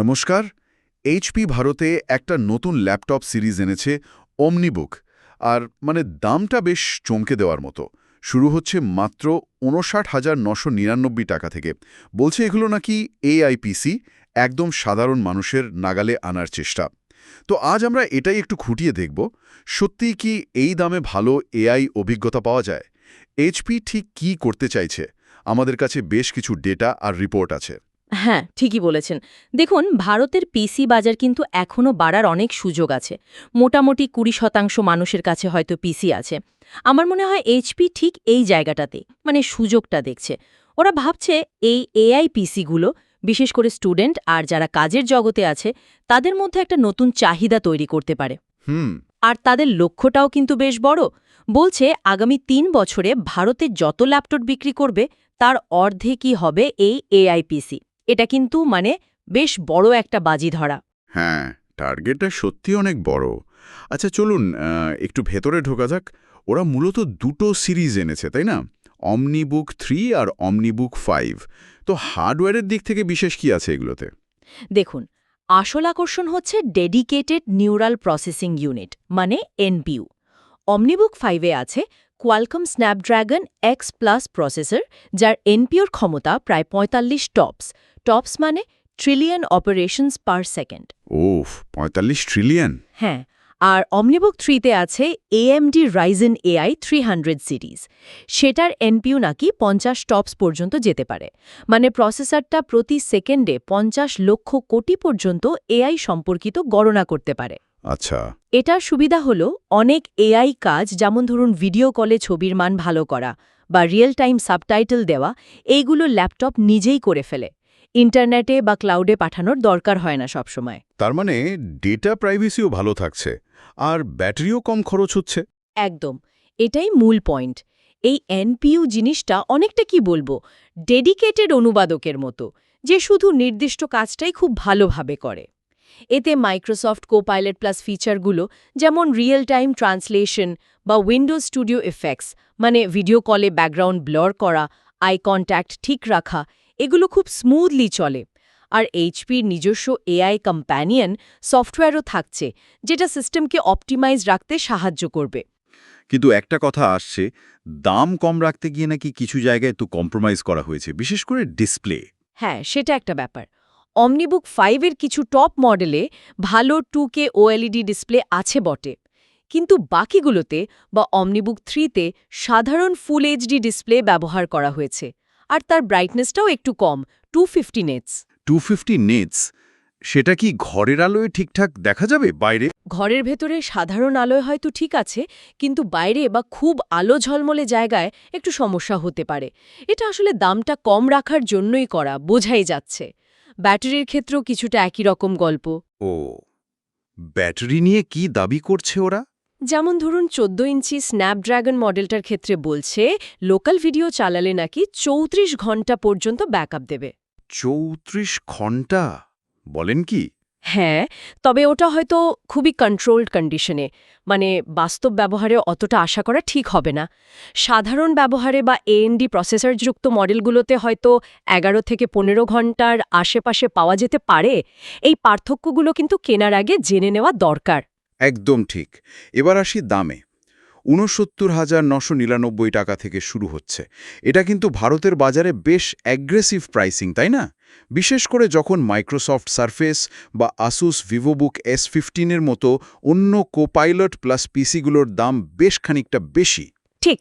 নমস্কার, এইচপি ভারতে একটা নতুন ল্যাপটপ সিরিজ এনেছে অমনিবুক আর মানে দামটা বেশ চমকে দেওয়ার মতো। শুরু হচ্ছে মাত্র উনষাট হাজার নশো নিরানব্বই টাকা থেকে। বলছে এগুলো নাকি এআইপিসি একদম সাধারণ মানুষের নাগালে আনার চেষ্টা। তো আজ আমরা এটাই একটু খুঁটিয়ে দেখব, সত্যিই কি এই দামে ভালো এআই অভিজ্ঞতা পাওয়া যায়? এইচপি ঠিক কি করতে চাইছে? আমাদের কাছে বেশ কিছু ডেটা আর রিপোর্ট আছে। হ্যাঁ ঠিকই বলেছেন। দেখুন, ভারতের পিসি বাজার কিন্তু এখনও বাড়ার অনেক সুযোগ আছে। মোটামুটি কুড়ি শতাংশ মানুষের কাছে হয়তো পিসি আছে। আমার মনে হয় এইচপি ঠিক এই জায়গাটাতে মানে সুযোগটা দেখছে। ওরা ভাবছে এই এআই পিসিগুলো বিশেষ করে স্টুডেন্ট আর যারা কাজের জগতে আছে তাদের মধ্যে একটা নতুন চাহিদা তৈরি করতে পারে। হুম। আর তাদের লক্ষ্যটাও কিন্তু বেশ বড়। বলছে আগামী তিন বছরে ভারতে যত ল্যাপটপ বিক্রি করবে তার অর্ধেকই হবে এই এআইপিসি। এটা কিন্তু মানে বেশ বড় একটা বাজি ধরা হ্যাঁ টার্গেটটা সত্যি অনেক বড়। আচ্ছা চলুন একটু ভেতরে ঢোকা যাক। ওরা মূলত দুটো সিরিজ এনেছে তাই না? অমনিবুক থ্রি আর অমনিবুক ফাইভ তো হার্ডওয়্যারের দিক থেকে বিশেষ কি আছে এগুলোতে? দেখুন আসল আকর্ষণ হচ্ছে ডেডিকেটেড নিউরাল প্রসেসিং ইউনিট মানে এনপিইউ অমনিবুক ফাইভে আছে Qualcomm Snapdragon X plus processor যার এনপিওর ক্ষমতা প্রায় পঁয়তাল্লিশ টপস টপস মানে trillion operations per second of পঁয়তাল্লিশ ট্রিলিয়ন হ্যাঁ আর অমনিবুক থ্রিতে আছে AMD Ryzen AI three hundred series সেটার এনপিউ নাকি পঞ্চাশ টপস পর্যন্ত যেতে পারে। মানে প্রসেসরটা প্রতি সেকেন্ডে পঞ্চাশ লক্ষ কোটি পর্যন্ত এআই সম্পর্কিত গণনা করতে পারে। আচ্ছা। এটার সুবিধা হলো অনেক এআই কাজ যেমন ধরুন ভিডিও কলে ছবির মান ভালো করা বা রিয়েল টাইম সাবটাইটেল দেওয়া এইগুলো ল্যাপটপ নিজেই করে ফেলে। ইন্টারনেটে বা ক্লাউডে পাঠানোর দরকার হয় না সবসময়। তার মানে ডেটা প্রাইভেসিও ভালো থাকছে। আর ব্যাটারিও কম খরচ হচ্ছে। একদম। এটাই মূল পয়েন্ট। এই এনপিইউ জিনিসটা অনেকটা কি বলব, ডেডিকেটেড অনুবাদকের মতো, যে শুধু নির্দিষ্ট কাজটাই খুব ভালোভাবে করে। এতে মাইক্রোসফট কোপাইলট প্লাস ফিচারগুলো, যেমন রিয়েল টাইম ট্রান্সলেশন বা উইন্ডোজ স্টুডিও এফেক্টস মানে ভিডিও কলে ব্যাকগ্রাউন্ড ব্লর করা, আই কন্ট্যাক্ট ঠিক রাখা, এগুলো খুব স্মুথলি চলে। আর এইচপির নিজস্ব এআই কম্প্যানিয়ন সফটওয়্যারও থাকছে যেটা সিস্টেমকে অপটিমাইজ রাখতে সাহায্য করবে। কিন্তু একটা কথা আসছে দাম কম রাখতে গিয়ে নাকি কিছু জায়গায় তো কম্প্রোমাইজ করা হয়েছে বিশেষ করে ডিসপ্লে হ্যাঁ সেটা একটা ব্যাপার। অমনিবুক ফাইভের কিছু টপ মডেলে ভালো টু কে ওএলইডি ডিসপ্লে আছে বটে কিন্তু বাকিগুলোতে বা অমনিবুক থ্রিতে সাধারণ ফুল এইচডি ডিসপ্লে ব্যবহার করা হয়েছে আর তার ব্রাইটনেসটাও একটু কম two fifty nits two fifty nits সেটা কি ঘরের আলোয় ঠিকঠাক দেখা যাবে বাইরে? ঘরের ভেতরে সাধারণ আলোয় হয়তো ঠিক আছে কিন্তু বাইরে বা খুব আলো ঝলমলে জায়গায় একটু সমস্যা হতে পারে। এটা আসলে দামটা কম রাখার জন্যই করা বোঝাই যাচ্ছে। ব্যাটারির ক্ষেত্রেও কিছুটা একই রকম গল্প। ও ব্যাটারি নিয়ে কি দাবি করছে ওরা? যেমন ধরুন চোদ্দ ইঞ্চি স্ন্যাপড্রাগন মডেলটার ক্ষেত্রে বলছে লোকাল ভিডিও চালালে নাকি চৌত্রিশ ঘণ্টা পর্যন্ত ব্যাকআপ দেবে। চৌত্রিশ ঘণ্টা? বলেন কি? হ্যাঁ তবে ওটা হয়তো খুবই কন্ট্রোলড কন্ডিশনে মানে বাস্তব ব্যবহারে অতটা আশা করা ঠিক হবে না। সাধারণ ব্যবহারে বা এএনডি প্রসেসরযুক্ত মডেলগুলোতে হয়তো এগারো থেকে পনেরো ঘণ্টার আশেপাশে পাওয়া যেতে পারে। এই পার্থক্যগুলো কিন্তু কেনার আগে জেনে নেওয়া দরকার। একদম ঠিক। এবার আসি দামে। ঊনসত্তর হাজার নশো নিরানব্বই টাকা থেকে শুরু হচ্ছে। এটা কিন্তু ভারতের বাজারে বেশ অ্যাগ্রেসিভ প্রাইসিং তাই না? বিশেষ করে যখন মাইক্রোসফট সারফেস বা আসুস ভিভোবুক এস ফিফটিনের মতো অন্য কোপাইলট প্লাস পিসিগুলোর দাম বেশ খানিকটা বেশি। ঠিক।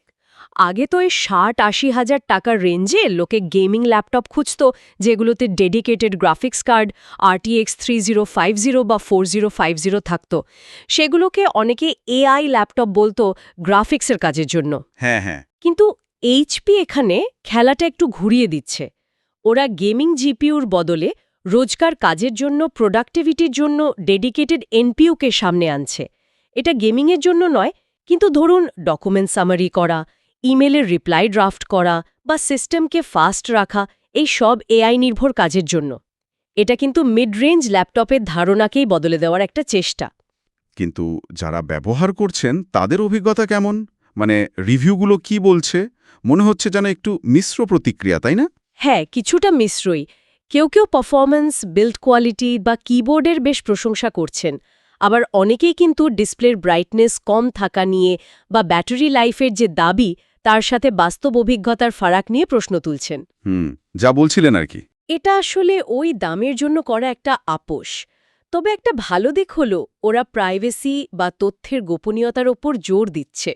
আগে তো এই ষাট আশি হাজার টাকার রেঞ্জে লোকে গেমিং ল্যাপটপ খুঁজত যেগুলোতে dedicated graphics card RTX three zero five zero বা ফোর জিরো ফাইভ জিরো থাকত। সেগুলোকে অনেকে এআই ল্যাপটপ বলতো গ্রাফিক্সের কাজের জন্য। হ্যাঁ হ্যাঁ। কিন্তু এইচপি এখানে খেলাটা একটু ঘুরিয়ে দিচ্ছে। ওরা গেমিং জিপিউর বদলে রোজকার কাজের জন্য প্রোডাক্টিভিটির জন্য ডেডিকেটেড এনপিউকে সামনে আনছে। এটা গেমিংয়ের জন্য নয় কিন্তু ধরুন ডকুমেন্ট সামারি করা ইমেলের রিপ্লাই ড্রাফট করা বা সিস্টেমকে ফাস্ট রাখা এই সব এআই নির্ভর কাজের জন্য। এটা কিন্তু মিড রেঞ্জ ল্যাপটপের ধারণাকেই বদলে দেওয়ার একটা চেষ্টা। কিন্তু যারা ব্যবহার করছেন তাদের অভিজ্ঞতা কেমন? মানে রিভিউগুলো কি বলছে? মনে হচ্ছে যেন একটু মিশ্র প্রতিক্রিয়া তাই না? হ্যাঁ কিছুটা মিশ্রই। কেউ কেউ পারফরম্যান্স বিল্ড কোয়ালিটি বা কিবোর্ডের বেশ প্রশংসা করছেন। আবার অনেকেই কিন্তু ডিসপ্লের ব্রাইটনেস কম থাকা নিয়ে বা ব্যাটারি লাইফের যে দাবি তার সাথে বাস্তব অভিজ্ঞতার ফারাক নিয়ে প্রশ্ন তুলছেন। হুম যা বলছিলেন আর কি। এটা আসলে ওই দামের জন্য করা একটা আপোষ। তবে একটা ভালো দিক হলো ওরা প্রাইভেসি বা তথ্যের গোপনীয়তার ওপর জোর দিচ্ছে।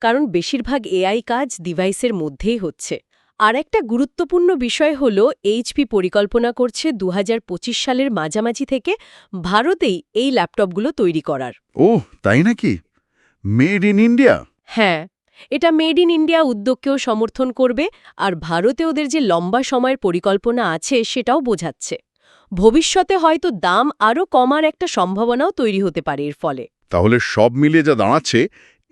কারণ বেশিরভাগ এআই কাজ ডিভাইসের মধ্যেই হচ্ছে। আর একটা গুরুত্বপূর্ণ বিষয় হল এইচপি পরিকল্পনা করছে দু হাজার পঁচিশ সালের মাঝামাঝি থেকে ভারতেই এই ল্যাপটপগুলো তৈরি করার। ও তাই নাকি? Made in India? হ্যাঁ। এটা মেড ইন ইন্ডিয়া উদ্যোগকেও সমর্থন করবে আর ভারতে ওদের যে লম্বা সময়ের পরিকল্পনা আছে সেটাও বোঝাচ্ছে। ভবিষ্যতে হয়তো দাম আরও কমার একটা সম্ভাবনাও তৈরি হতে পারে এর ফলে। তাহলে সব মিলিয়ে যা দাঁড়াচ্ছে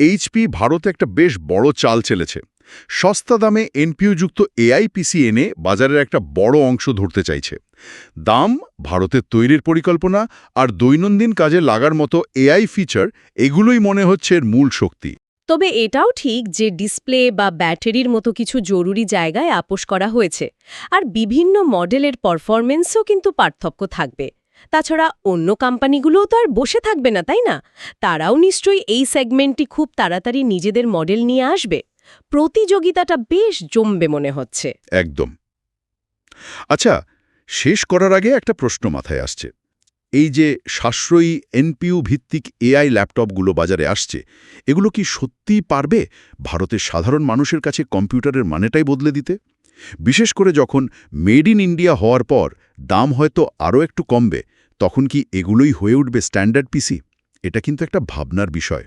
এইচপি ভারতে একটা বেশ বড় চাল চেলেছে। সস্তা দামে এনপিইউযুক্ত এআইপিসি এনে বাজারের একটা বড় অংশ ধরতে চাইছে। দাম, ভারতের তৈরির পরিকল্পনা আর দৈনন্দিন কাজে লাগার মতো এআই ফিচার, এগুলোই মনে হচ্ছে এর মূল শক্তি। তবে এটাও ঠিক যে ডিসপ্লে বা ব্যাটারির মতো কিছু জরুরি জায়গায় আপোষ করা হয়েছে। আর বিভিন্ন মডেলের পারফরমেন্সও কিন্তু পার্থক্য থাকবে। তাছাড়া অন্য কোম্পানিগুলোও তো আর বসে থাকবে না, তাই না? তারাও নিশ্চয়ই এই সেগমেন্টটি খুব তাড়াতাড়ি নিজেদের মডেল নিয়ে আসবে। প্রতিযোগিতাটা বেশ জমবে মনে হচ্ছে। একদম। আচ্ছা শেষ করার আগে একটা প্রশ্ন মাথায় আসছে। এই যে সাশ্রয়ী এনপিউ ভিত্তিক এআই ল্যাপটপগুলো বাজারে আসছে, এগুলো কি সত্যিই পারবে ভারতের সাধারণ মানুষের কাছে কম্পিউটারের মানেটাই বদলে দিতে? বিশেষ করে যখন মেড ইন ইন্ডিয়া হওয়ার পর দাম হয়তো আরও একটু কমবে, তখন কি এগুলোই হয়ে উঠবে স্ট্যান্ডার্ড পিসি? এটা কিন্তু একটা ভাবনার বিষয়।